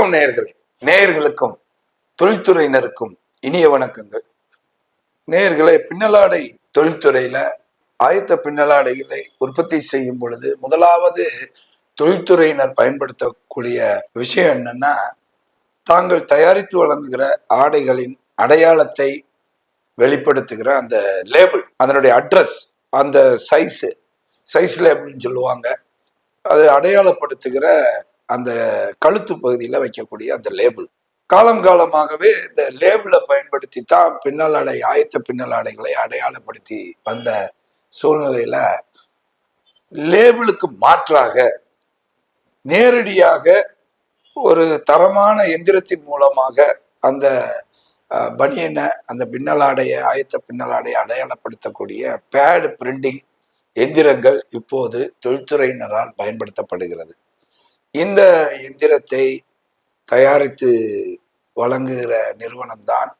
வணக்கம் நேயர்களே. நேயர்களுக்கும் தொழில்துறையினருக்கும் இனிய வணக்கங்கள். நேயர்களே பின்னலாடை தொழில்துறையில ஆயத்த பின்னலாடைகளை உற்பத்தி செய்யும் பொழுது முதலாவது தொழில்துறையினர் பயன்படுத்தக்கூடிய விஷயம் என்னன்னா தாங்கள் தயாரித்து வழங்குகிற ஆடைகளின் அடையாளத்தை வெளிப்படுத்துகிற அந்த லேபிள் அதனுடைய அட்ரஸ் அந்த சைஸு சைஸ் லேபிள்னு சொல்லுவாங்க. அது அடையாளப்படுத்துகிற அந்த கழுத்து பகுதியில் வைக்கக்கூடிய அந்த லேபிள். காலம் காலமாகவே இந்த லேபிளை பயன்படுத்தி தான் பின்னலாடை ஆயத்த பின்னலாடைகளை அடையாளப்படுத்தி வந்த சூழ்நிலையில லேபிளுக்கு மாற்றாக நேரடியாக ஒரு தரமான எந்திரத்தின் மூலமாக அந்த பனியனை அந்த பின்னலாடையை ஆயத்த பின்னலாடையை அடையாளப்படுத்தக்கூடிய பேடு பிரிண்டிங் எந்திரங்கள் இப்போது தொழில்துறையினரால் பயன்படுத்தப்படுகிறது. இந்த எந்திரத்தை தயாரித்து வழங்குகிற நிறுவனம்தான்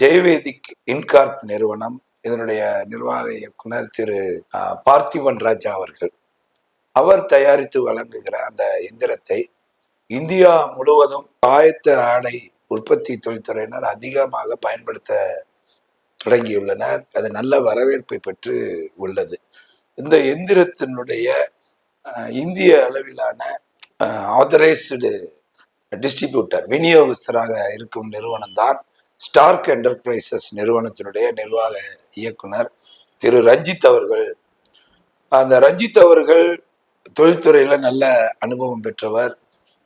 ஜெயவேதிக் இன்கார்ப் நிறுவனம். இதனுடைய நிர்வாக இயக்குனர் திரு பார்த்திபன் ராஜா அவர்கள். அவர் தயாரித்து வழங்குகிற அந்த எந்திரத்தை இந்தியா முழுவதும் ஆயத்த ஆடை உற்பத்தி தொழில்துறையினர் அதிகமாக பயன்படுத்த தொடங்கியுள்ளனர். அது நல்ல வரவேற்பை பெற்று உள்ளது. இந்த எந்திரத்தினுடைய இந்திய அளவிலான ஆதரைஸ்டு டிஸ்ட்ரிபியூட்டர் விநியோகஸ்தராக இருக்கும் நிறுவனம் தான் ஸ்டார்க் என்டர்பிரைசஸ் நிறுவனத்தினுடைய நிர்வாக இயக்குனர் திரு ரஞ்சித் அவர்கள். அந்த ரஞ்சித் அவர்கள் தொழில்துறையில் நல்ல அனுபவம் பெற்றவர்.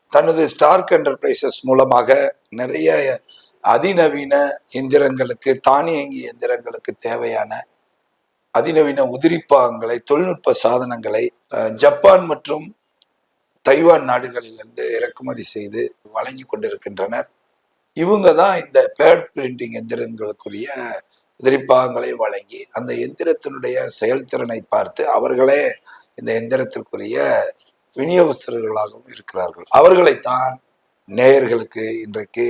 தனது ஸ்டார்க் என்டர்பிரைசஸ் மூலமாக நிறைய அதிநவீன எந்திரங்களுக்கு தானியங்கி எந்திரங்களுக்கு தேவையான அதிநவீன உதிரிப்பாகங்களை தொழில்நுட்ப சாதனங்களை ஜப்பான் மற்றும் தைவான் நாடுகளிலிருந்து இறக்குமதி செய்து வழங்கி கொண்டிருக்கின்றனர். இவங்க தான் இந்த பேட் பிரிண்டிங் எந்திரங்களுக்குரிய உதிரிப்பாகங்களை வழங்கி அந்த எந்திரத்தினுடைய செயல்திறனை பார்த்து அவர்களே இந்த எந்திரத்திற்குரிய விநியோகஸ்தர்களாகவும் இருக்கிறார்கள். அவர்களைத்தான் நேயர்களுக்கு இன்றைக்கு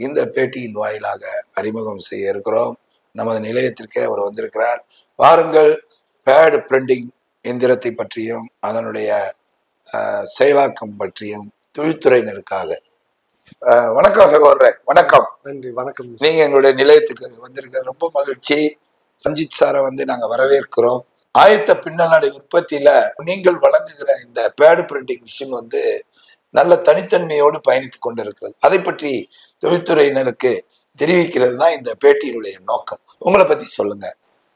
இந்த பேட்டியின் வாயிலாக அறிமுகம் செய்ய இருக்கிறோம். நமது நிலையத்திற்கே அவர் வந்திருக்கிறார். வாருங்கள் பேட் பிரிண்டிங் எந்திரத்தை பற்றியும் அதனுடைய செயலாக்கம் பற்றியும் தொழில்துறையினருக்காக. வணக்கம் சகோதரர் வணக்கம். நன்றி வணக்கம். நீங்க எங்களுடைய நிலையத்துக்கு வந்திருக்க ரொம்ப மகிழ்ச்சி. ரஞ்சித் சாரை வந்து நாங்க வரவேற்கிறோம். ஆயத்த பின்னலாடை உற்பத்தியில நீங்கள் வழங்குகிற இந்த பேடு பிரிண்டிங் மிஷின் வந்து நல்ல தனித்தன்மையோடு பயணித்துக் கொண்டிருக்கிறது. அதை பற்றி தொழில்துறையினருக்கு தெரிவிக்கிறது தான் இந்த பேட்டியினுடைய நோக்கம். உங்களை பத்தி சொல்லுங்க.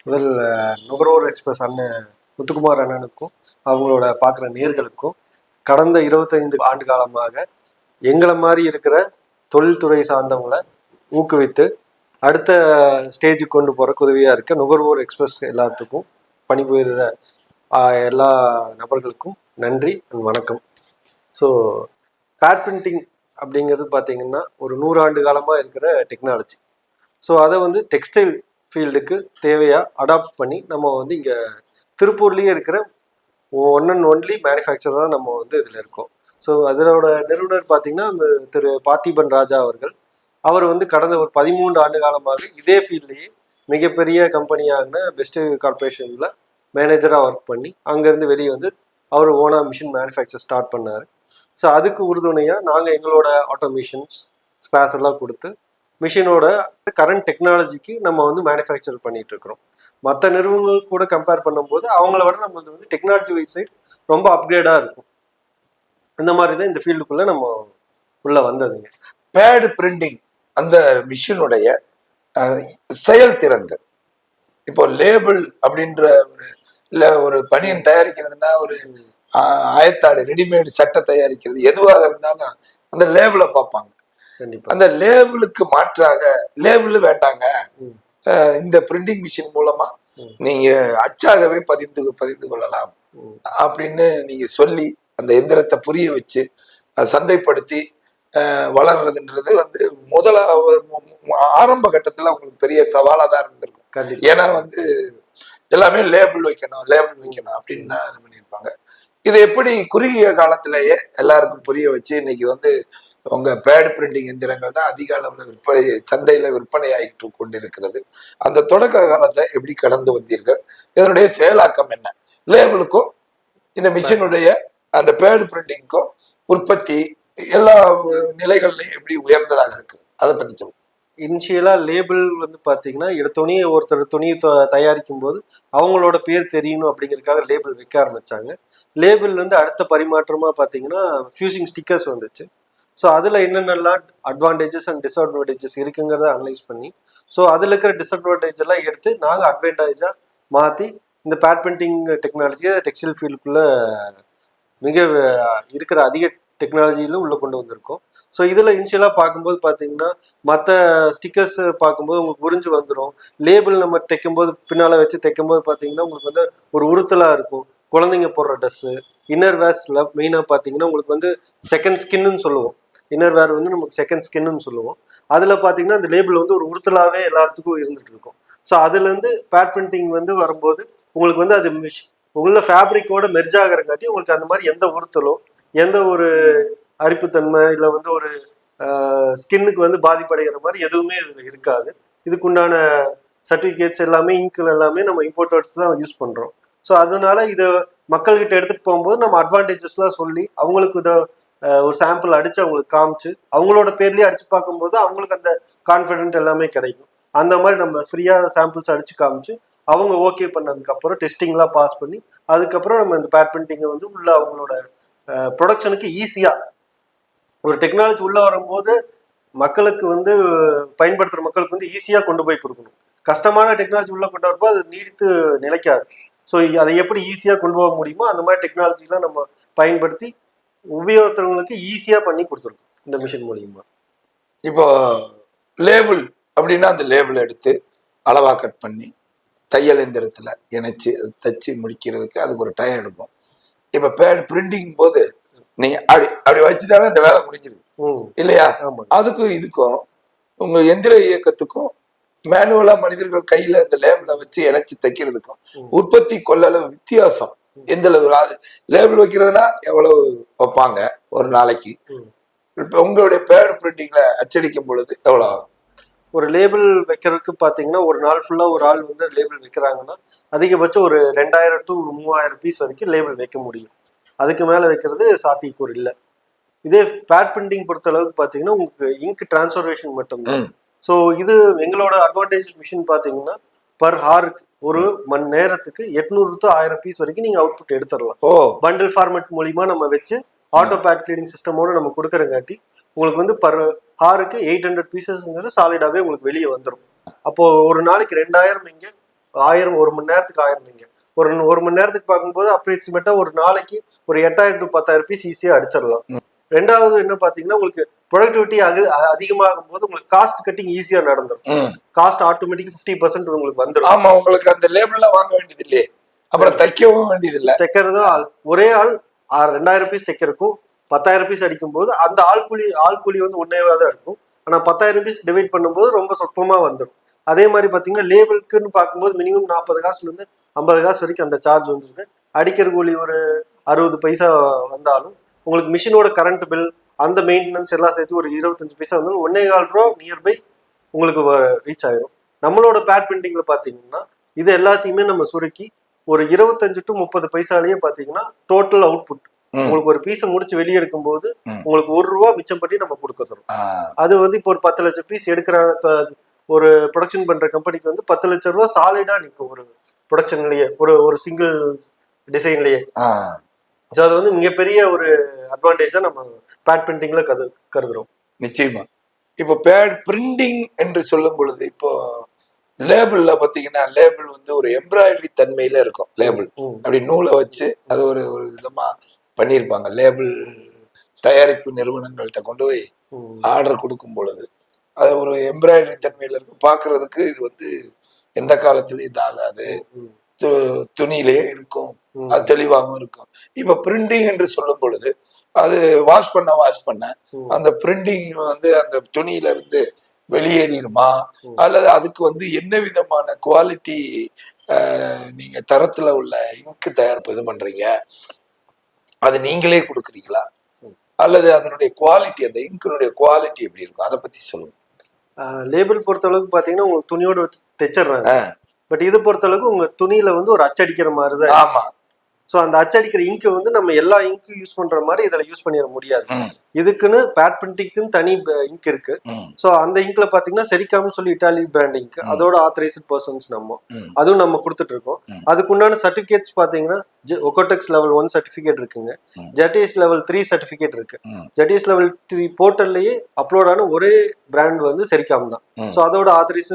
முதல் நுகர்வோர் எக்ஸ்பிரஸ் அண்ணன் முத்துக்குமார் அண்ணனுக்கும் அவங்களோட பார்க்குற நேர்களுக்கும் கடந்த இருபத்தைந்து ஆண்டு காலமாக எங்களை மாதிரி இருக்கிற தொழில்துறை சார்ந்தவங்களை ஊக்குவித்து அடுத்த ஸ்டேஜுக்கு கொண்டு போகிறக்கு உதவியாக இருக்க நுகர்வோர் எக்ஸ்பிரஸ் எல்லாத்துக்கும் பணிபுரிகிற எல்லா நபர்களுக்கும் நன்றி வணக்கம். ஸோ பேட் பிரிண்டிங் அப்படிங்கிறது பார்த்தீங்கன்னா ஒரு நூறு ஆண்டு காலமாக இருக்கிற டெக்னாலஜி. ஸோ அதை வந்து டெக்ஸ்டைல் ஃபீல்டுக்கு தேவையாக அடாப்ட் பண்ணி நம்ம வந்து இங்கே திருப்பூர்லேயே இருக்கிற ஒன் அண்ட் ஒன்லி மேனுஃபேக்சராக நம்ம வந்து இதில் இருக்கோம். ஸோ அதனோட நிறுவனர் பார்த்தீங்கன்னா திரு பார்த்திபன் ராஜா அவர்கள். அவர் வந்து கடந்த ஒரு பதிமூன்று ஆண்டு காலமாக இதே ஃபீல்ட்லேயே மிகப்பெரிய கம்பெனியான பெஸ்ட் கார்பரேஷனில் மேனேஜராக ஒர்க் பண்ணி அங்கேருந்து வெளியே வந்து அவர் ஓனா மிஷின் மேனுஃபேக்சர் ஸ்டார்ட் பண்ணார். ஸோ அதுக்கு உறுதுணையாக நாங்கள் எங்களோட ஆட்டோமேஷன்ஸ் ஸ்பேஸ் எல்லாம் கொடுத்து மிஷினோட கரண்ட் டெக்னாலஜிக்கு நம்ம வந்து மேனுஃபேக்சர் பண்ணிட்டு இருக்கிறோம் மற்ற நிறுவனங்கள் கூட கம்பேர் பண்ணும்போது அவங்கள விட நம்மளது வந்து டெக்னாலஜி வைஸ் சைட் ரொம்ப அப்கிரேடாக இருக்கும். இந்த மாதிரி தான் இந்த ஃபீல்டுக்குள்ளே நம்ம உள்ளே வந்ததுங்க பேடு பிரிண்டிங் அந்த மிஷினுடைய செயல்திறன்கள். இப்போ லேபிள் அப்படின்ற ஒரு இல்லை ஒரு பனியன் தயாரிக்கிறதுனா ஒரு ஆயத்தாடு ரெடிமேடு சட்டை தயாரிக்கிறது எதுவாக இருந்தாலும் அந்த லேபிளை பார்ப்பாங்க. அந்த லேபிளுக்கு மாற்றாக லேபிள் வேண்டாங்க. இந்த பிரிண்டிங் மிஷின் மூலமா. நீங்க அச்சாகவே பதிந்து பதிந்து கொள்ளலாம். அப்படின்னு நீங்க சொல்லி அந்த எந்திரத்தை புரிய வச்சு அதை சந்தைப்படுத்தி வளர்றதுன்றது வந்து முதலா ஆரம்ப கட்டத்துல உங்களுக்கு பெரிய சவாலா தான் இருந்திருக்கும். ஏன்னா வந்து எல்லாமே லேபிள் வைக்கணும் லேபிள் வைக்கணும் அப்படின்னு தான் இது பண்ணியிருப்பாங்க. இது எப்படி குறுகிய காலத்திலேயே எல்லாருக்கும் புரிய வச்சு இன்னைக்கு வந்து உங்க பேட் பிரிண்டிங் எந்திரங்கள் தான் அதிக அளவில் விற்பனை சந்தையில விற்பனை ஆகிட்டு கொண்டிருக்கிறது. அந்த தொடக்க காலத்தை எப்படி கடந்து வந்தீர்கள்? இதனுடைய செயலாக்கம் என்ன? லேபிளுக்கும் இந்த மிஷினுடைய அந்த பேடு பிரிண்டிங்க்கும் உற்பத்தி எல்லா நிலைகள்லையும் எப்படி உயர்ந்ததாக இருக்குது அதை பத்தி சொல்லுங்க. இனிஷியலா லேபிள் வந்து பாத்தீங்கன்னா எடுத்தோடனே ஒருத்தர் துணி த- தயாரிக்கும் போது அவங்களோட பேர் தெரியணும் அப்படிங்கிறதுக்காக லேபிள் வைக்க ஆரம்பிச்சாங்க. லேபிள் வந்து அடுத்த பரிமாற்றமா பாத்தீங்கன்னா ஃபியூசிங் ஸ்டிக்கர்ஸ் வந்துச்சு. ஸோ அதில் என்னென்னலாம் அட்வான்டேஜஸ் அண்ட் டிஸ்அட்வான்டேஜஸ் இருக்குங்கிறத அனலைஸ் பண்ணி ஸோ அதில் இருக்கிற டிஸ்அட்வான்டேஜ் எல்லாம் எடுத்து நாங்கள் அட்வான்டேஜாக மாற்றி இந்த பேட் பிரிண்டிங் டெக்னாலஜியை டெக்ஸ்டைல் ஃபீல்டுக்குள்ளே மிக இருக்கிற அதிக டெக்னாலஜியிலும் உள்ளே கொண்டு வந்திருக்கோம். ஸோ இதில் இனிஷியலாக பார்க்கும்போது பார்த்தீங்கன்னா மற்ற ஸ்டிக்கர்ஸ் பார்க்கும்போது உங்களுக்கு புரிஞ்சு வந்துடும் லேபிள் நம்ம தைக்கும்போது பின்னால் வச்சு தைக்கும்போது பார்த்தீங்கன்னா உங்களுக்கு வந்து ஒரு உறுத்தலாக இருக்கும். குழந்தைங்க போடுற ட்ரெஸ்ஸு இன்னர் வேர்ஸில் மெயினாக பார்த்தீங்கன்னா உங்களுக்கு வந்து செகண்ட் ஸ்கின்னு சொல்லுவோம். இன்னர் வேர் வந்து நமக்கு செகண்ட் ஸ்கின்னு சொல்லுவோம். அதில் பார்த்தீங்கன்னா அந்த லேபிள் வந்து ஒரு உறுத்தலாகவே எல்லாத்துக்கும் இருந்துட்டு இருக்கும். ஸோ அதுலேருந்து பேட் பிரிண்டிங் வந்து வரும்போது உங்களுக்கு வந்து அது மிஷ் உள்ள ஃபேப்ரிக்கோட மெர்ஜ் ஆகிறங்காட்டி உங்களுக்கு அந்த மாதிரி எந்த உறுத்தலோ எந்த ஒரு அரிப்புத்தன்மை இல்லை வந்து ஒரு ஸ்கின்னுக்கு வந்து பாதிப்படைகிற மாதிரி எதுவுமே இதில் இருக்காது. இதுக்குண்டான சர்டிஃபிகேட்ஸ் எல்லாமே இங்கில் எல்லாமே நம்ம இம்போர்ட்டர்ஸ் தான் யூஸ் பண்ணுறோம் ஸோ அதனால இதை மக்கள்கிட்ட எடுத்துகிட்டு போகும்போது நம்ம அட்வான்டேஜஸ்லாம் சொல்லி அவங்களுக்கு இதை ஒரு சாம்பிள் அடித்து அவங்களுக்கு காமிச்சு அவங்களோட பேர்லேயே அடித்து பார்க்கும்போது அவங்களுக்கு அந்த கான்ஃபிடென்ட் எல்லாமே கிடைக்கும். அந்த மாதிரி நம்ம ஃப்ரீயாக சாம்பிள்ஸ் அடித்து காமிச்சு அவங்க ஓகே பண்ணதுக்கப்புறம் டெஸ்டிங்லாம் பாஸ் பண்ணி அதுக்கப்புறம் நம்ம இந்த பேட் பிரிண்டிங்கை வந்து உள்ள அவங்களோட ப்ரொடக்ஷனுக்கு ஈஸியாக ஒரு டெக்னாலஜி உள்ள வரும்போது மக்களுக்கு வந்து பயன்படுத்துகிற மக்களுக்கு வந்து ஈஸியாக கொண்டு போய் கொடுக்கணும். கஷ்டமான டெக்னாலஜி உள்ள கொண்டு வரும்போது அது நீடித்து நிலைக்காது. ஸோ அதை எப்படி ஈஸியாக கொண்டு போக முடியுமோ அந்த மாதிரி டெக்னாலஜிலாம் நம்ம பயன்படுத்தி உபயோகத்தவங்களுக்கு ஈஸியாக பண்ணி கொடுத்துருக்கோம் இந்த மிஷின் மூலியமா. இப்போ லேபிள் அப்படின்னா அந்த லேபிள் எடுத்து அளவா கட் பண்ணி தையல் எந்திரத்துல இணைச்சு அது தச்சு முடிக்கிறதுக்கு அதுக்கு ஒரு டைம் எடுக்கும். இப்போ பேட் பிரிண்டிங் போது நீங்க அப்படி அப்படி வச்சுட்டாவே அந்த வேலை முடிஞ்சிருது. இல்லையா? அதுக்கும் இதுக்கும் உங்க எந்திர இயக்கத்துக்கும் மேனுவலா மனிதர்கள் கையில இந்த லேபிள வச்சு இணைச்சு தைக்கிறதுக்கும். உற்பத்தி கொள்ளளவு வித்தியாசம். எந்த அளவு அது லேபிள் வைக்கிறதுனா எவ்வளவு வைப்பாங்க? ஒரு நாளைக்கு. இப்ப உங்களுடைய பேட் பிரிண்டிங்ல அச்சடிக்கும் பொழுது எவ்வளவு ஆகும்? ஒரு லேபிள் வைக்கிறதுக்கு பார்த்தீங்கன்னா ஒரு நாள் ஃபுல்லாக ஒரு ஆள் வந்து லேபிள் வைக்கிறாங்கன்னா அதிகபட்சம் ஒரு ரெண்டாயிரம் டு மூவாயிரம் பீஸ் வரைக்கும் லேபிள் வைக்க முடியும். அதுக்கு மேலே வைக்கிறது சாத்தியக்கூறு இல்லை. இதே பேட் பிரிண்டிங் பொறுத்த அளவுக்கு பார்த்தீங்கன்னா உங்களுக்கு இங்க் டிரான்ஸ்ஃபர்மேஷன் மட்டும்தான். ஸோ இது எங்களோட அட்வான்டேஜ் மிஷின் பார்த்தீங்கன்னா பர் ஹாருக்கு ஒரு மணி நேரத்துக்கு எட்நூறு டு ஆயிரம் பீஸ் வரைக்கும் நீங்கள் அவுட்புட் எடுத்துடலாம். ஓ. பண்டில் ஃபார்மேட் மூலியமா நம்ம வச்சு ஆட்டோ பேட் கிளீனிங் சிஸ்டமோட நம்ம கொடுக்கறங்காட்டி உங்களுக்கு வந்து பர் ஹாருக்கு எயிட் ஹண்ட்ரட் பீசஸ்ங்கிறது சாலிடாவே உங்களுக்கு வெளியே வந்துடும் அப்போ ஒரு நாளைக்கு ரெண்டாயிரம் இங்க ஆயிரம் ஒரு மணி நேரத்துக்கு ஆயிரம் இங்க. ஒரு ஒரு மணி நேரத்துக்கு பார்க்கும்போது அப்ராக்சிமேட்டா ஒரு நாளைக்கு ஒரு எட்டாயிரம் டு பத்தாயிரம் பீஸ் ஈஸியா அடிச்சிடலாம். ரெண்டாவது என்ன பாத்தீங்கன்னா உங்களுக்கு ப்ரொடக்டிவிட்டி அது அதிகமாகும் போது உங்களுக்கு காஸ்ட் கட்டிங் ஈஸியா நடந்துடும். காஸ்ட் ஆட்டோமேட்டிக் ஃபிஃப்டி பர்சன்ட் உங்களுக்கு வந்துடும் ஆமா உங்களுக்கு அந்த லேபிள்லாம் வாங்க வேண்டியது இல்லையே. அப்புறம் தைக்கவும் வேண்டியது இல்ல. தைக்கிறதும் ஆள் ஒரே ஆள் ரெண்டாயிரம் பீஸ் தைக்கிறதுக்கும் பத்தாயிரம் பீஸ் அடிக்கும் போது அந்த ஆள் கூலி ஆள் கூலி வந்து ஒன்னேவா தான் இருக்கும். ஆனா பத்தாயிரம் பீஸ் டிவைட் பண்ணும்போது ரொம்ப சொற்பமா வந்துடும் அதே மாதிரி பாத்தீங்கன்னா லேபிளுக்குன்னு பார்க்கும்போது மினிமம் நாற்பது காசுல இருந்து ஐம்பது காசு வரைக்கும் அந்த சார்ஜ் வந்துருது. அடிக்கிற கூலி ஒரு அறுபது பைசா வந்தாலும் உங்களுக்கு மிஷினோட கரண்ட் பில் அந்த மெயின்டெனன்ஸ் எல்லாம் சேர்த்து ஒரு இருபத்தஞ்சு பைசா வந்தாலும் ஒன்னே கால் ரூபா நியர்பை உங்களுக்கு ரீச் ஆயிரும் நம்மளோட பேட் பிரிண்டிங்ல பாத்தீங்கன்னா இது எல்லாத்தையுமே நம்ம சுருக்கி ஒரு இருபத்தஞ்சு டு முப்பது பைசாலேயே பாத்தீங்கன்னா டோட்டல் அவுட்புட். உங்களுக்கு ஒரு பீஸை முடிச்சு வெளியே எடுக்கும்போது ம். உங்களுக்கு ஒரு ரூபா மிச்சம் பண்ணி நம்ம கொடுக்க தரோம் அது வந்து இப்போ ஒரு பத்து லட்சம் பீஸ் எடுக்கிற த- ஒரு ப்ரொடக்ஷன் பண்ற கம்பெனிக்கு வந்து பத்து லட்சம் ரூபா சாலிடா நிற்கும் ஒரு ப்ரொடக்ஷன்லயே ஒரு ஒரு சிங்கிள் டிசைன்லயே. ஸோ அது வந்து மிகப்பெரிய ஒரு அட்வான்டேஜா நம்ம பேட் பிரிண்டிங்ல கரு கருதுறோம். நிச்சயமா. இப்போ பேட் பிரிண்டிங் என்று சொல்லும் பொழுது இப்போ லேபிள்ல பாத்தீங்கன்னா லேபிள் வந்து ஒரு எம்ப்ராய்டரி தன்மையில இருக்கும் லேபிள். அப்படி நூலை வச்சு அது ஒரு ஒரு விதமா பண்ணியிருப்பாங்க. லேபிள் தயாரிப்பு நிறுவனங்கள்கிட்ட கொண்டு போய். ஆர்டர் கொடுக்கும் பொழுது அது ஒரு எம்ப்ராய்டரி தன்மையில இருக்கு பார்க்கிறதுக்கு இது வந்து எந்த காலத்துலயும் இதாகாது. துணியிலேயே இருக்கும். அது தெளிவாகவும் இருக்கும். இப்ப பிரிண்டிங் என்று சொல்லும் பொழுது அது வாஷ் பண்ண வாஷ் பண்ண. அந்த பிரிண்டிங் வந்து அந்த துணியில இருந்து வெளியேறிடுமா. அல்லது அதுக்கு வந்து என்ன விதமான குவாலிட்டி நீங்க தரத்துல உள்ள இங்கு தயாரிப்பு இது பண்றீங்க? அது நீங்களே கொடுக்குறீங்களா. அல்லது அதனுடைய குவாலிட்டி அந்த இங்கினுடைய குவாலிட்டி எப்படி இருக்கும்? அதை பத்தி சொல்லுங்க. லேபிள் பொறுத்த அளவுக்கு பாத்தீங்கன்னா உங்களுக்கு துணியோட தைச்சிடுறாங்க. பட் இது பொறுத்த அளவுக்கு உங்க துணியில வந்து ஒரு அச்சடிக்கிற மாதிரி தான் ஆமா. ஸோ அந்த அச்சடிக்கிற இங்க் வந்து நம்ம எல்லா இங்க்கும் யூஸ் பண்ற மாதிரி இதுல யூஸ் பண்ணிட முடியாது இதுக்குன்னு பேட் பிரிண்டிங்க்குன்னு தனி இங்க் இருக்கு ஸோ அந்த இங்க்ல பாத்தீங்கன்னா செரிகாம்னு சொல்லி இட்டாலி பிராண்ட் இங்க். அதோட ஆத்தரைஸ்ட் பர்சன்ஸ் நம்ம. அதுவும் நம்ம கொடுத்துட்டு இருக்கோம். அதுக்குண்டான சர்டிஃபிகேட்ஸ் பாத்தீங்கன்னா ஒகோடெக்ஸ் லெவல் ஒன் சர்டிஃபிகேட் இருக்குங்க. ஜெட்டிஎஸ் லெவல் த்ரீ சர்டிஃபிகேட் இருக்கு. ஜெட்டிஎஸ் லெவல் த்ரீ போர்ட்டல்லையே அப்லோட் ஆன ஒரே பிராண்ட் வந்து செரிகாம் தான். ஸோ அதோட ஆத்தரைஸ்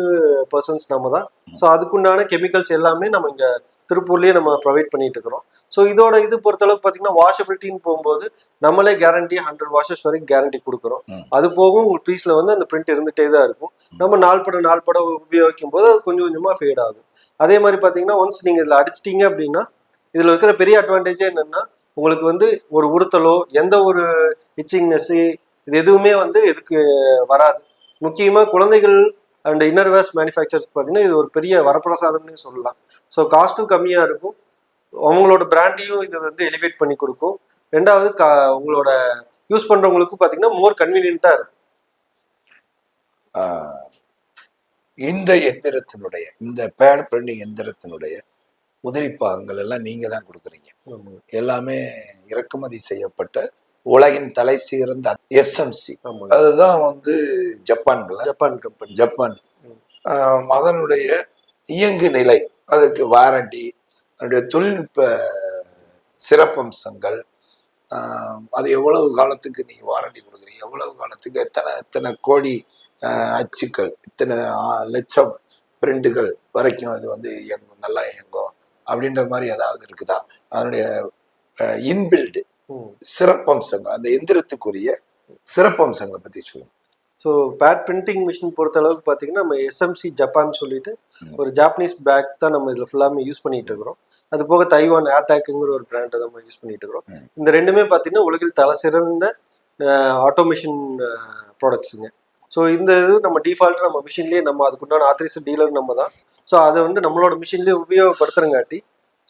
பர்சன்ஸ் நம்ம தான் ஸோ அதுக்குண்டான கெமிக்கல்ஸ் எல்லாமே நம்ம இங்க திருப்பூர்லயே நம்ம ப்ரொவைட் பண்ணிட்டு இருக்கிறோம். ஸோ இதோட இது பொறுத்தளவுக்கு பார்த்தீங்கன்னா வாஷபிலிட்டின்னு போகும்போது நம்மளே கேரண்டி ஹண்ட்ரட் வாஷஸ் வரைக்கும் கேரண்டி கொடுக்குறோம். அது போகும் உங்க பீஸ்ல வந்து அந்த பிரிண்ட் இருந்துட்டே தான் இருக்கும். நம்ம நாள் படம் நாள் படம் உபயோகிக்கும் போது அது கொஞ்சம் கொஞ்சமா ஃபேட் ஆகும். அதே மாதிரி பார்த்தீங்கன்னா ஒன்ஸ் நீங்க இதுல அடிச்சிட்டீங்க அப்படின்னா இதுல இருக்கிற பெரிய அட்வான்டேஜே என்னன்னா உங்களுக்கு வந்து ஒரு உறுத்தலோ எந்த ஒரு இச்சிங்னஸ் இது எதுவுமே வந்து எதுக்கு வராது. முக்கியமா குழந்தைகள் அண்ட் இன்னர்வேர்ஸ் மேனுஃபேக்சர்ஸ் பார்த்தீங்கன்னா இது ஒரு பெரிய வரப்பிரசாதம்னே சொல்லலாம். ஸோ காஸ்ட்டும் கம்மியாக இருக்கும். அவங்களோட பிராண்டையும் இது வந்து எலிவேட் பண்ணி கொடுக்கும். ரெண்டாவது கா உங்களோட யூஸ் பண்ணுறவங்களுக்கும் பார்த்தீங்கன்னா மோர் கன்வீனியண்ட்டாக இருக்கும். இந்த எந்திரத்தினுடைய இந்த பேட் பிரிண்டிங் எந்திரத்தினுடைய உதிரி பாகங்கள் எல்லாம் நீங்க தான் கொடுக்குறீங்க எல்லாமே இறக்குமதி செய்யப்பட்ட உலகின் தலை சிறந்த எஸ்எம்சி. அதுதான் வந்து ஜப்பான்ல ஜப்பான் கம்பெனி. ஜப்பான். அதனுடைய இயங்கு நிலை அதுக்கு வாரண்டி அதனுடைய தொழில்நுட்ப சிறப்பம்சங்கள் அது எவ்வளவு காலத்துக்கு நீங்க வாரண்டி கொடுக்குறீங்க? எவ்வளவு காலத்துக்கு எத்தனை எத்தனை கோடி அச்சுக்கள் இத்தனை லட்சம் பிரிண்டுகள் வரைக்கும் அது வந்து இயங்கும் நல்லா இயங்கும் அப்படின்ற மாதிரி ஏதாவது இருக்குதா? அதனுடைய இன்பில்டு சிறப்பம்சங்கள் அந்த எந்திரத்துக்குரிய சிறப்பம்சங்களை பத்தி சொல்லுங்க. ஸோ பேட் பிரிண்டிங் மிஷின் பொறுத்த அளவுக்கு பார்த்தீங்கன்னா நம்ம எஸ்எம்சி ஜப்பான் சொல்லிட்டு ஒரு ஜாப்பனீஸ் பேக் தான் நம்ம இதில் ஃபுல்லாமே யூஸ் பண்ணிட்டு இருக்கிறோம். அது போக தைவான் ஏர்டேக்குங்கிற ஒரு பிராண்டை நம்ம யூஸ் பண்ணிட்டு இருக்கிறோம். இந்த ரெண்டுமே பார்த்தீங்கன்னா உலகில் தலை சிறந்த ஆட்டோமேஷன் ப்ராடக்ட்ஸுங்க ஸோ இந்த இது நம்ம டிஃபால்ட் நம்ம மிஷின்லேயே நம்ம அதுக்குண்டான ஆத்தரைஸ்ட் டீலர் நம்ம தான். ஸோ அதை வந்து நம்மளோட மிஷின்லேயே உபயோகப்படுத்துறங்காட்டி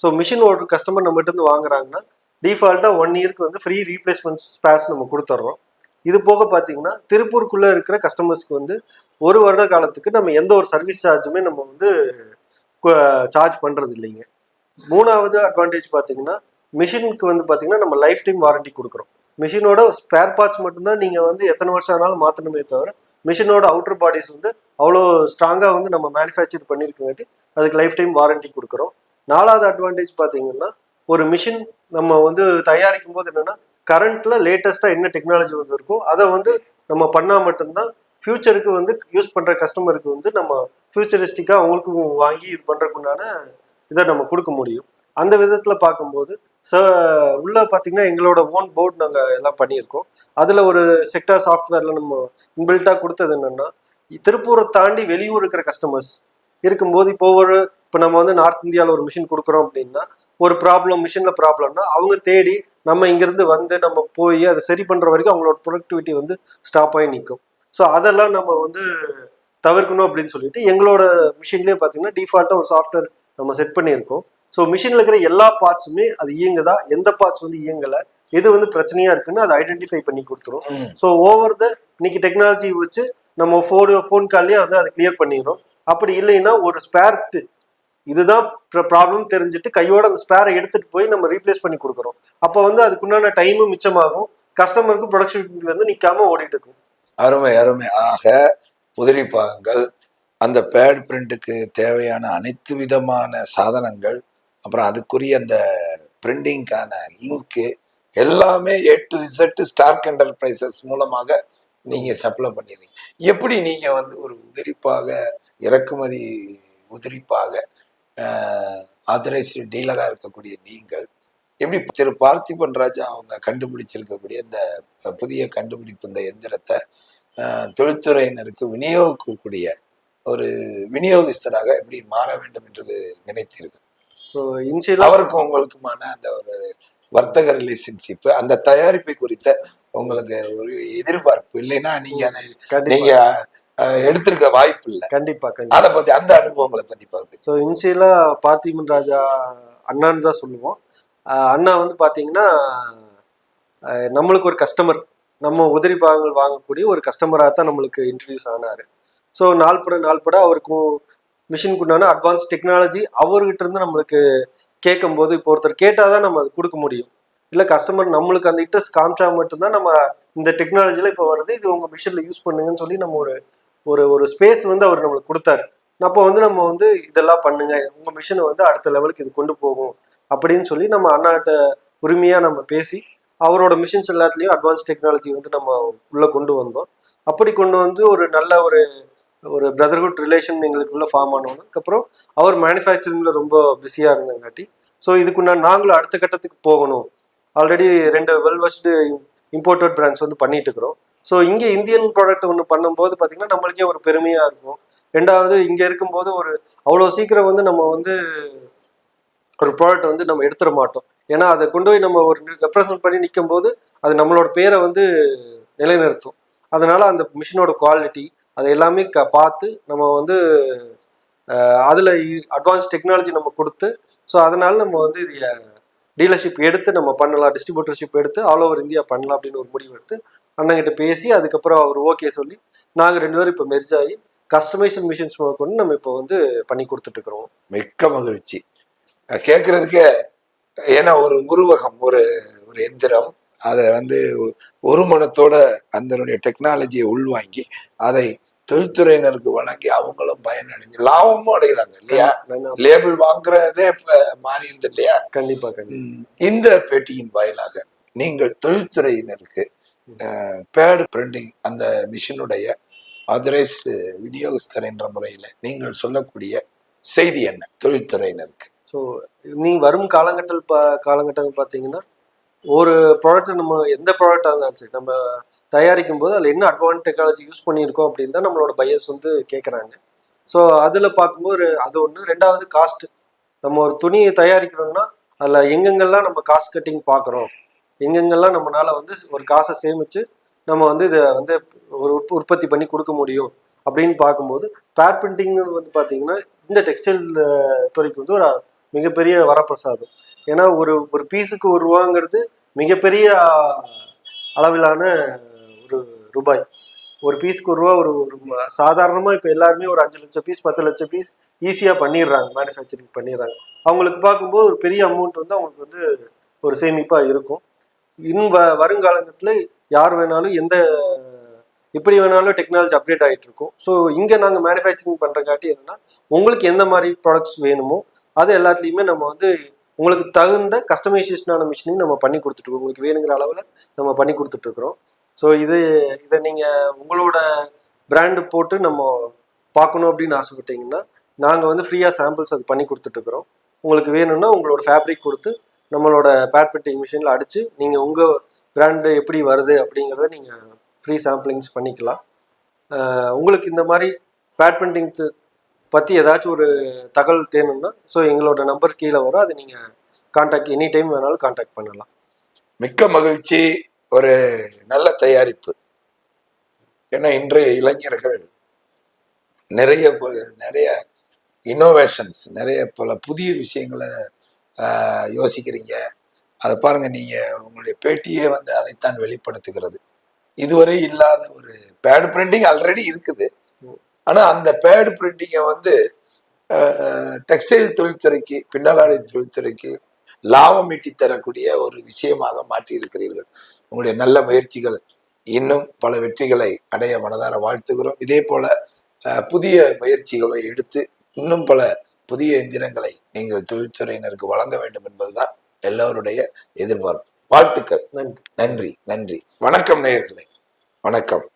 ஸோ மிஷின் ஒரு கஸ்டமர் நம்மகிட்ட இருந்து வாங்குறாங்கன்னா டிஃபால்ட்டாக ஒன் இயர்க்கு வந்து ஃப்ரீ ரீப்ளேஸ்மெண்ட் ஸ்பேஸ் நம்ம கொடுத்துட்றோம் இது போக பார்த்தீங்கன்னா திருப்பூருக்குள்ளே இருக்கிற கஸ்டமர்ஸ்க்கு வந்து ஒரு வருட காலத்துக்கு நம்ம எந்த ஒரு சர்வீஸ் சார்ஜுமே நம்ம வந்து சார்ஜ் பண்ணுறது இல்லைங்க. மூணாவது அட்வான்டேஜ் பார்த்தீங்கன்னா மிஷினுக்கு வந்து பார்த்தீங்கன்னா நம்ம லைஃப் டைம் வாரண்டி கொடுக்குறோம். மிஷினோட ஸ்பேர் பார்ட்ஸ் மட்டும்தான் நீங்கள் வந்து எத்தனை வருஷம் ஆனாலும் மாற்றணுமே தவிர மிஷினோட அவுட்டர் பாடிஸ் வந்து அவ்வளோ ஸ்ட்ராங்காக வந்து நம்ம மேனுஃபேக்சர் பண்ணியிருக்கங்காட்டி அதுக்கு லைஃப் டைம் வாரண்டி கொடுக்குறோம். நாலாவது அட்வான்டேஜ் பார்த்தீங்கன்னா ஒரு மிஷின் நம்ம வந்து தயாரிக்கும் போது என்னன்னா கரண்ட்ல லேட்டஸ்ட்டாக என்ன டெக்னாலஜி வந்து இருக்கோ அதை வந்து நம்ம பண்ணால் மட்டும்தான் ஃபியூச்சருக்கு வந்து யூஸ் பண்ணுற கஸ்டமருக்கு வந்து நம்ம ஃபியூச்சரிஸ்டிக்கா அவங்களுக்கு வாங்கி இது பண்றதுக்குண்டான இதை நம்ம கொடுக்க முடியும். அந்த விதத்தில் பார்க்கும்போது ச உள்ள பார்த்தீங்கன்னா எங்களோட ஓன் போர்டு நாங்கள் எல்லாம் பண்ணியிருக்கோம். அதில் ஒரு செக்டார் சாஃப்ட்வேரில் நம்ம இன்பில்ட்டாக கொடுத்தது என்னன்னா திருப்பூரை தாண்டி வெளியூர் இருக்கிற கஸ்டமர்ஸ் இருக்கும்போது இப்போ ஒரு இப்போ நம்ம வந்து நார்த் இந்தியாவில் ஒரு மிஷின் கொடுக்குறோம் அப்படின்னா ஒரு ப்ராப்ளம் மிஷினில் ப்ராப்ளம்னா அவங்க தேடி நம்ம இங்கேருந்து வந்து நம்ம போய் அதை சரி பண்ணுற வரைக்கும் அவங்களோட ப்ரொடக்டிவிட்டி வந்து ஸ்டாப் ஆகி நிற்கும் ஸோ அதெல்லாம் நம்ம வந்து தவிர்க்கணும் அப்படின்னு சொல்லிட்டு எங்களோட மிஷின்லேயே பார்த்தீங்கன்னா டிஃபால்ட்டாக ஒரு சாஃப்ட்வேர் நம்ம செட் பண்ணியிருக்கோம். ஸோ மிஷினில் இருக்கிற எல்லா பார்ட்ஸுமே அது இயங்குதா? எந்த பார்ட்ஸ் வந்து இயங்கலை? எது வந்து பிரச்சனையா இருக்குன்னு அதை ஐடென்டிஃபை பண்ணி கொடுத்துரும். ஸோ ஓவர் த இன்னைக்கு டெக்னாலஜி வச்சு நம்ம ஃபோன் ஃபோன் கால்லேயே வந்து அதை கிளியர் பண்ணிடுறோம். அப்படி இல்லைன்னா ஒரு ஸ்பேர் இதுதான் ப்ராப்ளம் தெரிஞ்சுட்டு கையோட அந்த ஸ்பேரை எடுத்துட்டு போய் நம்ம ரீப்ளேஸ் பண்ணி கொடுக்குறோம். அப்போ வந்து அதுக்குண்டான டைமும் மிச்சமாகும். கஸ்டமருக்கு ப்ரொடக்ஷன் வந்து நிற்காம ஓடிட்டு இருக்கும். அருமை அருமை. ஆக உதிரி பாகங்கள் அந்த பேட் பிரிண்ட்டுக்கு தேவையான அனைத்து விதமான சாதனங்கள் அப்புறம் அதுக்குரிய அந்த பிரிண்டிங்கான இங்கு எல்லாமே A to Z Stark Enterprises மூலமாக நீங்கள் சப்ளை பண்ணிடுறீங்க. எப்படி நீங்கள் வந்து ஒரு உதிரிப்பாக இறக்குமதி உதிரிப்பாக ஆத்தரைஸ்டு டீலரா இருக்கக்கூடிய நீங்கள் எப்படி திரு பார்த்திபன் ராஜா அவங்க கண்டுபிடிச்சிருக்கக்கூடிய இந்த புதிய கண்டுபிடிப்பு இந்த எந்திரத்தை தொழில்துறையினருக்கு விநியோகிக்கக்கூடிய ஒரு விநியோகஸ்தராக எப்படி மாற வேண்டும் என்று நினைத்தீர்கள்? ஸோ இன்ஷியலாக அவருக்கும் உங்களுக்குமான அந்த ஒரு வர்த்தக ரிலேஷன்ஷிப் அந்த தயாரிப்பை குறித்த உங்களுக்கு ஒரு எதிர்பார்ப்பு இல்லைன்னா நீங்க அதை நீங்க எடுத்திருக்க வாய்ப்பு இல்லை. கண்டிப்பா அதை பத்தி அந்த அனுபவங்களை பத்தி பார்த்து ஸோ இனிஷியலா பார்த்திபன் ராஜா அண்ணான்னு தான் சொல்லுவோம். அண்ணா வந்து பாத்தீங்கன்னா நம்மளுக்கு ஒரு கஸ்டமர் நம்ம உதிரி பாகங்கள் வாங்கக்கூடிய ஒரு கஸ்டமராக தான் நம்மளுக்கு இன்ட்ரடியூஸ் ஆனாரு. ஸோ நாள்பட நாள்பட அவருக்கும் மிஷினுக்கு உண்டான அட்வான்ஸ் டெக்னாலஜி அவர்கிட்ட இருந்து நம்மளுக்கு கேட்கும்போது இப்போ ஒருத்தர் கேட்டால் தான் நம்ம அது கொடுக்க முடியும். இல்லை கஸ்டமர் நம்மளுக்கு அந்த இன்ட்ரெஸ்ட் காமிச்சா மட்டும்தான் நம்ம இந்த டெக்னாலஜியில் இப்போ வருது. இது உங்கள் மிஷினில் யூஸ் பண்ணுங்கன்னு சொல்லி நம்ம ஒரு ஒரு ஒரு ஸ்பேஸ் வந்து அவர் நம்மளுக்கு கொடுத்தாரு. அப்போ வந்து நம்ம வந்து இதெல்லாம் பண்ணுங்க. உங்கள் மிஷினை வந்து அடுத்த லெவலுக்கு இது கொண்டு போகும். அப்படின்னு சொல்லி நம்ம அண்ணாட்ட உரிமையாக நம்ம பேசி அவரோட மிஷின்ஸ் எல்லாத்துலேயும் அட்வான்ஸ் டெக்னாலஜி வந்து நம்ம உள்ளே கொண்டு வந்தோம். அப்படி கொண்டு வந்து ஒரு நல்ல ஒரு ஒரு பிரதர்ஹுட் ரிலேஷன் எங்களுக்குள்ளே ஃபார்ம் ஆனோன்னு. அதுக்கப்புறம் அவர் மேனுஃபேக்சரிங்கில் ரொம்ப பிஸியாக இருந்தங்காட்டி ஸோ இதுக்குன்னா நாங்களும் அடுத்த கட்டத்துக்கு போகணும். ஆல்ரெடி ரெண்டு வெல் வெஸ்டு இம்போர்ட்டட் பிராண்ட்ஸ் வந்து பண்ணிட்டு இருக்கிறோம். ஸோ இங்கே இந்தியன் ப்ராடக்ட் ஒன்று பண்ணும்போது பார்த்தீங்கன்னா நம்மளுக்கே ஒரு பெருமையாக இருக்கும். ரெண்டாவது இங்கே இருக்கும்போது ஒரு அவ்வளோ சீக்கிரம் வந்து நம்ம வந்து ஒரு ப்ராடக்ட் வந்து நம்ம எடுத்துட மாட்டோம். ஏன்னா அதை கொண்டு போய் நம்ம ஒரு ரெப்ரசன்ட் பண்ணி நிற்கும் போது அது நம்மளோட பேரை வந்து நிலைநிறுத்தும். அதனால அந்த மிஷினோட குவாலிட்டி அதை எல்லாமே க பார்த்து நம்ம வந்து அதில் அட்வான்ஸ் டெக்னாலஜி நம்ம கொடுத்து ஸோ அதனால நம்ம வந்து இது டீலர்ஷிப் எடுத்து நம்ம பண்ணலாம் டிஸ்ட்ரிபியூட்டர்ஷிப் எடுத்து ஆல் ஓவர் இந்தியா பண்ணலாம் அப்படின்னு ஒரு முடிவு எடுத்து அண்ணங்கிட்ட பேசி அதுக்கப்புறம் அவர் ஓகே சொல்லி நாங்கள் ரெண்டு பேரும் இப்போ மெர்ஜ் ஆகி கஸ்டமைசேஷன் மிஷின்ஸ் கொண்டு நம்ம இப்போ வந்து பண்ணி கொடுத்துட்ருக்குறோம் மிக்க மகிழ்ச்சி. கேட்குறதுக்கே ஏன்னா ஒரு உருவகம் ஒரு ஒரு எந்திரம். அதை வந்து ஒரு மனத்தோட அதனுடைய டெக்னாலஜியை உள்வாங்கி அதை தொழில்துறையினருக்கு வழங்கி அவங்களும் பயனடைஞ்சு லாபமும் அடைகிறாங்க இல்லையா? லேபிள் வாங்குறதே இப்ப மாறி இருந்தது இல்லையா? கண்டிப்பா இந்த பேட்டியின் வாயிலாக நீங்கள் தொழில்துறையினருக்கு பேடு பிரிண்டிங் அந்த மிஷினுடைய ஆதரைஸ்டு விநியோகஸ்தர் என்ற முறையில் நீங்கள் சொல்லக்கூடிய செய்தி என்ன தொழில்துறையினருக்கு? ஸோ நீ வரும் காலகட்டத்தில் பா காலகட்டங்கள் பார்த்தீங்கன்னா ஒரு ப்ராடக்ட் நம்ம எந்த ப்ராடக்டாக இருந்தாலும் சரி நம்ம தயாரிக்கும் போது அதில் என்ன அட்வான்ஸ் டெக்னாலஜி யூஸ் பண்ணியிருக்கோம் அப்படின்னு தான் நம்மளோட பையர்ஸ் வந்து கேட்குறாங்க ஸோ அதில் பார்க்கும்போது அது ஒன்று ரெண்டாவது காஸ்ட் நம்ம ஒரு துணியை தயாரிக்கிறோம்னா அதில் எங்கெங்கெல்லாம் நம்ம காஸ்ட் கட்டிங் பார்க்குறோம்? எங்கெங்கெல்லாம் நம்மளால வந்து ஒரு காசை சேமித்து நம்ம வந்து இதை வந்து ஒரு உற்பத்தி பண்ணி கொடுக்க முடியும்? அப்படின்னு பார்க்கும்போது பேட் பிரிண்டிங் வந்து பார்த்தீங்கன்னா இந்த டெக்ஸ்டைல் துறைக்கு வந்து ஒரு மிகப்பெரிய வரப்பிரசாதம். ஏன்னா ஒரு ஒரு பீஸுக்கு ஒரு ரூபாங்கிறது மிகப்பெரிய அளவிலான ரூபாய். ஒரு பீஸ்க்கு ஒரு ரூபா ஒரு சாதாரணமாக இப்போ எல்லாருமே ஒரு அஞ்சு லட்சம் பீஸ் பத்து லட்சம் பீஸ் ஈஸியாக பண்ணிடுறாங்க மேனுஃபேக்சரிங் பண்ணிடுறாங்க. அவங்களுக்கு பார்க்கும்போது ஒரு பெரிய அமௌண்ட் வந்து அவங்களுக்கு வந்து ஒரு சேமிப்பாக இருக்கும். இன் வ வருங்காலத்தில் யார் வேணாலும் எந்த எப்படி வேணாலும் டெக்னாலஜி அப்டேட் ஆகிட்டு இருக்கும். ஸோ இங்கே நாங்கள் மேனுஃபேக்சரிங் பண்ணுறங்காட்டி என்னென்னா உங்களுக்கு எந்த மாதிரி ப்ராடக்ட்ஸ் வேணுமோ அது எல்லாத்துலேயுமே நம்ம வந்து உங்களுக்கு தகுந்த கஸ்டமைசேஷனான மிஷினிங் நம்ம பண்ணி கொடுத்துட்ருக்கோம் உங்களுக்கு வேணுங்கிற அளவில் நம்ம பண்ணி கொடுத்துட்ருக்குறோம் ஸோ இது இதை நீங்கள் உங்களோட பிராண்டு போட்டு நம்ம பார்க்கணும் அப்படின்னு ஆசைப்பட்டீங்கன்னா நாங்கள் வந்து ஃப்ரீயாக சாம்பிள்ஸ் அது பண்ணி கொடுத்துட்ருக்குறோம் உங்களுக்கு வேணும்னா உங்களோட ஃபேப்ரிக் கொடுத்து நம்மளோட பேட் மிஷினில் அடித்து நீங்கள் உங்கள் பிராண்டு எப்படி வருது அப்படிங்கிறத நீங்கள் ஃப்ரீ சாம்பிளிங்ஸ் பண்ணிக்கலாம். உங்களுக்கு இந்த மாதிரி பேட் பிரிண்டிங் பற்றி ஏதாச்சும் ஒரு தகவல் தேணும்னா ஸோ எங்களோட நம்பர் கீழே வரும். அதை நீங்கள் காண்டாக்ட் எனி டைம் வேணாலும் காண்டாக்ட் பண்ணலாம். மிக்க மகிழ்ச்சி. ஒரு நல்ல தயாரிப்பு. ஏன்னா இன்றைய இளைஞர்கள் நிறைய நிறைய இன்னோவேஷன்ஸ் நிறைய பல புதிய விஷயங்களை ஆஹ், யோசிக்கிறீங்க. அதை பாருங்க நீங்க உங்களுடைய பேட்டியே வந்து அதைத்தான் வெளிப்படுத்துகிறது. இதுவரை இல்லாத ஒரு பேட் பிரிண்டிங் ஆல்ரெடி இருக்குது. ஆனா அந்த பேட் பிரிண்டிங்கை வந்து டெக்ஸ்டைல் தொழில்துறைக்கு பின்னலாடை தொழில்துறைக்கு லாபம் ஈட்டி தரக்கூடிய ஒரு விஷயமாக மாற்றி இருக்கிறீர்கள் உங்களுடைய நல்ல முயற்சிகள் இன்னும் பல வெற்றிகளை அடைய மனதார வாழ்த்துகிறோம். இதே போல புதிய முயற்சிகளை எடுத்து இன்னும் பல புதிய எந்திரங்களை நீங்கள் தொழில்துறையினருக்கு வழங்க வேண்டும் என்பதுதான் எல்லோருடைய எதிர்பார்ப்பு. வாழ்த்துக்கள். நன்றி. நன்றி. நன்றி. வணக்கம் நேயர்களே. வணக்கம்.